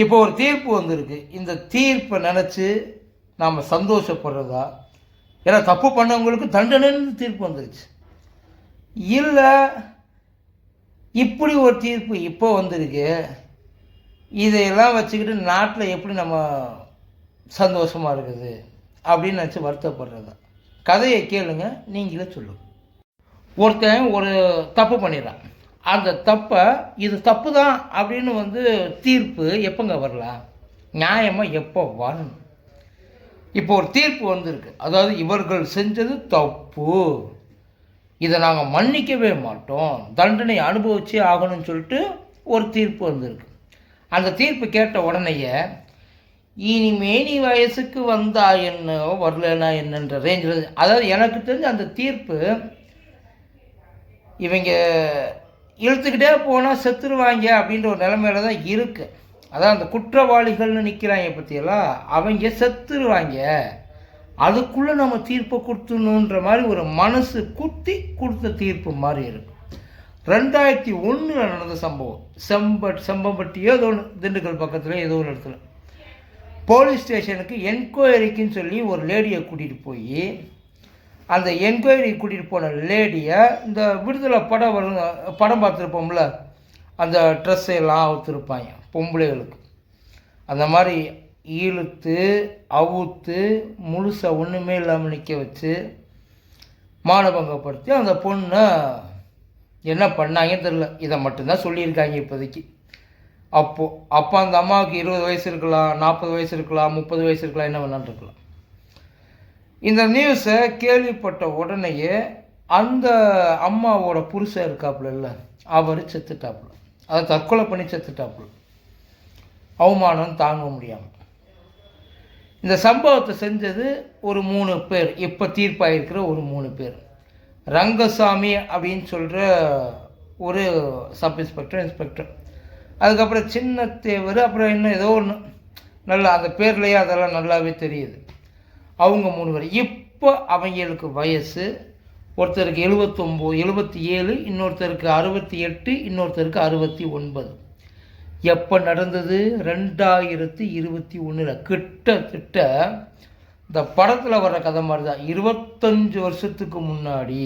இப்போ ஒரு தீர்ப்பு வந்திருக்கு. இந்த தீர்ப்பை நினச்சி நாம் சந்தோஷப்படுறதா? ஏன்னா தப்பு பண்ணவங்களுக்கு தண்டனைன்னு தீர்ப்பு வந்துருச்சு. இல்லை இப்படி ஒரு தீர்ப்பு இப்போ வந்திருக்கு. இதையெல்லாம் வச்சுக்கிட்டு நாட்டில் எப்படி நம்ம சந்தோஷமாக இருக்குது? அப்படின்னு நினச்சி வருத்தப்படுறதா? கதையை கேளுங்க நீங்களே சொல்லுங்கள் ஒருத்தன் ஒரு தப்பு பண்ணிடுறான். அந்த தப்பை இது தப்பு தான் அப்படின்னு வந்து தீர்ப்பு எப்போங்க வரலாம் நியாயமாக எப்போ வரணும்? இப்போ ஒரு தீர்ப்பு வந்திருக்கு. அதாவது இவர்கள் செஞ்சது தப்பு. இதை நாங்கள் மன்னிக்கவே மாட்டோம். தண்டனை அனுபவிச்சே ஆகணும்னு சொல்லிட்டு ஒரு தீர்ப்பு வந்திருக்கு. அந்த தீர்ப்பு கேட்ட உடனேயே இனிமே நீ வயசுக்கு வந்தா என்ன? வரலனா என்னன்ற ரேஞ்சில் அதாவது எனக்கு தெரிஞ்ச அந்த தீர்ப்பு இவங்க இழுத்துக்கிட்டே போனால் செத்துருவாங்க அப்படின்ற ஒரு நிலைமையில தான் இருக்குது அதான் அந்த குற்றவாளிகள்னு நிற்கிறாங்க பற்றியெல்லாம் அவங்க செத்துருவாங்க. அதுக்குள்ளே நம்ம தீர்ப்பை கொடுத்துணுன்ற மாதிரி ஒரு மனசு குத்தி கொடுத்த தீர்ப்பு மாதிரி இருக்கும் ரெண்டாயிரத்தி ஒன்றில் நடந்த சம்பவம். செம்பட் செம்பம்பட்டியோ ஏதோ ஒன்று திண்டுக்கல் பக்கத்தில் ஏதோ ஒரு இடத்துல. போலீஸ் ஸ்டேஷனுக்கு என்கொயரிக்குன்னு சொல்லி ஒரு லேடியை கூட்டிகிட்டு போய் அந்த என்கொயரி கூட்டிகிட்டு போன லேடியை இந்த விடுதலை படம் வரும் படம் பார்த்துருப்போம்ல அந்த ட்ரெஸ்ஸை எல்லாம் அவுத்துருப்பாங்க பொம்பளைகளுக்கு. அந்த மாதிரி இழுத்து அவுத்து முழுசாக ஒன்றுமே இல்லாமல் நிற்க வச்சு மானபங்கப்படுத்தி அந்த பொண்ணை என்ன பண்ணாங்கன்னு தெரில இதை மட்டும்தான் சொல்லியிருக்காங்க இப்போதைக்கு. அப்போ அப்போ அந்த அம்மாவுக்கு இருபது வயசு இருக்கலாம் நாற்பது வயசு இருக்கலாம் முப்பது வயசு இருக்கலாம் என்ன வேணாலும் இருக்கலாம். இந்த நியூஸை கேள்விப்பட்ட உடனேயே அந்த அம்மாவோட புருஷன் இருக்காப்புல இல்லை? அவர் செத்துட்டாப்புல. அதை தற்கொலை பண்ணி செத்துட்டாப்புல. அவமானம் தாங்க முடியாமல் இந்த சம்பவத்தை செஞ்சது ஒரு மூணு பேர். இப்போ தீர்ப்பாயிருக்கிற ஒரு மூணு பேர். ரங்கசாமி அப்படின்னு சொல்கிற ஒரு சப் இன்ஸ்பெக்டர் இன்ஸ்பெக்டர் அதுக்கப்புறம் சின்ன தேவர் அப்புறம் இன்னும் ஏதோ ஒன்று நல்லா அந்த பேர்லேயே அதெல்லாம் நல்லாவே தெரியுது. அவங்க மூணு பேர் இப்போ அவங்களுக்கு வயசு ஒருத்தருக்கு எழுபத்தொம்போது எழுபத்தி ஏழு இன்னொருத்தருக்கு அறுபத்தி எட்டு இன்னொருத்தருக்கு அறுபத்தி ஒன்பது எப்போ நடந்தது? ரெண்டாயிரத்தி இருபத்தி ஒன்றில் கிட்டத்தட்ட இந்த படத்தில் வர்ற கதை மாதிரி தான் இருபத்தஞ்சு வருஷத்துக்கு முன்னாடி.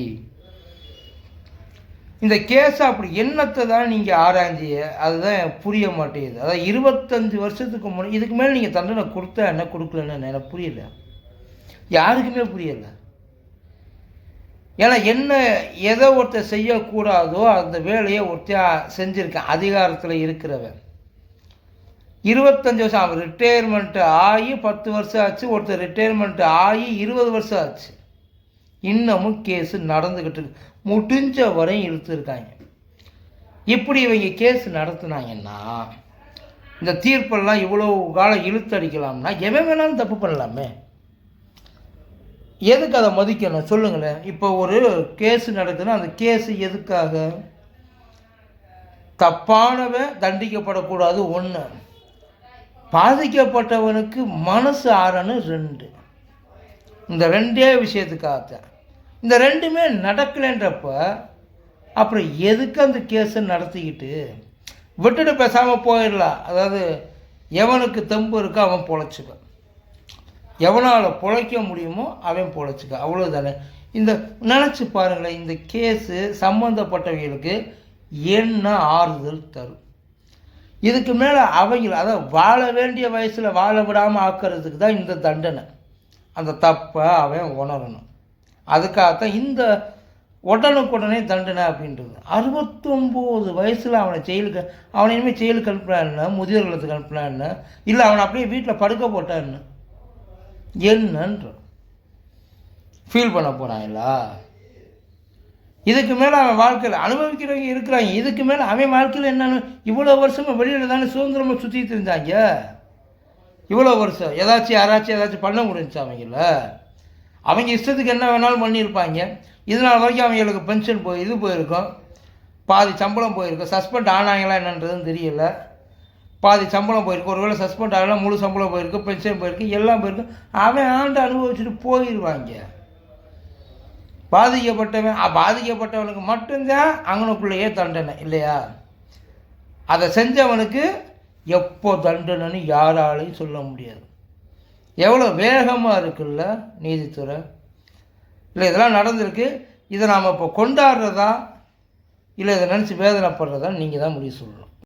இந்த கேஸ் அப்படி என்னத்தை தான் நீங்கள் ஆராய்ஞ்சிய? அதுதான் புரிய மாட்டேங்குது. அதான் இருபத்தஞ்சு வருஷத்துக்கு முன்னாடி இதுக்கு மேலே நீங்கள் தண்டனை கொடுத்தா என்ன கொடுக்கலன்னு எனக்கு புரியல. யாருக்குமே புரியலை. ஏன்னா என்ன எதை ஒருத்தர் செய்யக்கூடாதோ அந்த வேலையை ஒருத்தர் செஞ்சுருக்கேன் அதிகாரத்தில் இருக்கிறவன். இருபத்தஞ்சி வருஷம் அவன் ரிட்டையர்மெண்ட்டு ஆகி பத்து வருஷம் ஆச்சு ஒருத்தர் ரிட்டையர்மெண்ட்டு ஆகி இருபது வருஷம் ஆச்சு. இன்னமும் கேஸு நடந்துக்கிட்டு இருக்கு. முடிஞ்ச வரையும் இழுத்துருக்காங்க. இப்படி இவங்க கேஸ் நடத்துனாங்கன்னா இந்த தீர்ப்பெல்லாம் இவ்வளோ காலம் இழுத்தடிக்கலாம்னா எவன் வேணாலும் தப்பு பண்ணலாமே. எதுக்கு அதை மதிக்கணும்? சொல்லுங்களேன். இப்போ ஒரு கேஸ் நடக்குதுன்னா அந்த கேஸு எதுக்காக? தப்பானவன் தண்டிக்கப்படக்கூடாது ஒன்று பாதிக்கப்பட்டவனுக்கு மனசு ஆறணும் ரெண்டு. இந்த ரெண்டே விஷயத்துக்காகத்தான் இந்த ரெண்டுமே நடக்கலைன்றப்ப அப்புறம் எதுக்கு அந்த கேஸை நடத்திக்கிட்டு? விட்டுட்டு பேசாமல் போயிடலாம். அதாவது எவனுக்கு தெம்பு இருக்கோ அவன் பொழைச்சிக்கும் எவனால் பொழைக்க முடியுமோ அவன் பொழைச்சிக்க. அவ்வளோதானே இந்த நினச்சி பாருங்களேன் இந்த கேஸு சம்மந்தப்பட்டவங்களுக்கு என்ன ஆறுதல் தரும்? இதுக்கு மேலே அவங்க அதாவது வாழ வேண்டிய வயசில் வாழ விடாமல் ஆக்கிறதுக்கு தான் இந்த தண்டனை. அந்த தப்பை அவன் உணரணும். அதுக்காகத்தான் இந்த உடனுக்குடனே தண்டனை அப்படின்றது. அறுபத்தொம்போது வயசில் அவனை ஜெயிலுக்கு அவனை இனிமேல் ஜெயிலுக்கு அனுப்பினான்னு முதியோர் இல்லத்துக்கு இல்லை அவனை அப்படியே வீட்டில் படுக்க போட்டான்னு என்னன்ற. ஃபீல் பண்ண போகிறாங்களா இதுக்கு மேலே அவன் வாழ்க்கையில் அனுபவிக்கிறவங்க இருக்கிறாங்க. இதுக்கு மேலே அவன் வாழ்க்கையில் என்னன்னு இவ்வளோ வருஷமாக வெளியில் தானே சுதந்திரமாக சுற்றிட்டு இருந்தாங்க. இவ்வளோ வருஷம் ஏதாச்சும் யாராச்சும் ஏதாச்சும் பண்ண முடிஞ்சுச்சு அவங்கள அவங்க இஷ்டத்துக்கு என்ன வேணாலும் பண்ணியிருப்பாங்க. இதனால் வரைக்கும் அவங்களுக்கு பென்ஷன் போய் இது போயிருக்கும். பாதி சம்பளம் போயிருக்கும். சஸ்பெண்ட் ஆனாங்களா என்னன்றதுன்னு தெரியல. பாதி சம்பளம் போயிருக்கு. ஒருவேளை சஸ்பெண்ட் ஆகலாம் முழு சம்பளம் போயிருக்கு பென்ஷன் போயிருக்கு எல்லாம் போயிருக்கு. அவன் ஆண்டு அனுபவிச்சுட்டு போயிடுவாங்க பாதிக்கப்பட்டவன் பாதிக்கப்பட்டவனுக்கு மட்டும்தான் அங்கனுக்குள்ளேயே தண்டனை இல்லையா? அதை செஞ்சவனுக்கு எப்போ தண்டனைன்னு யாராலையும் சொல்ல முடியாது. எவ்வளோ வேகமாக இருக்குல்ல நீதித்துறை? இல்லை இதெல்லாம் நடந்திருக்கு. இதை நாம் இப்போ கொண்டாடுறதா? இல்லை இதை நினச்சி வேதனைப்படுறதா? நீங்கள் தான் முடிவு சொல்லணும்.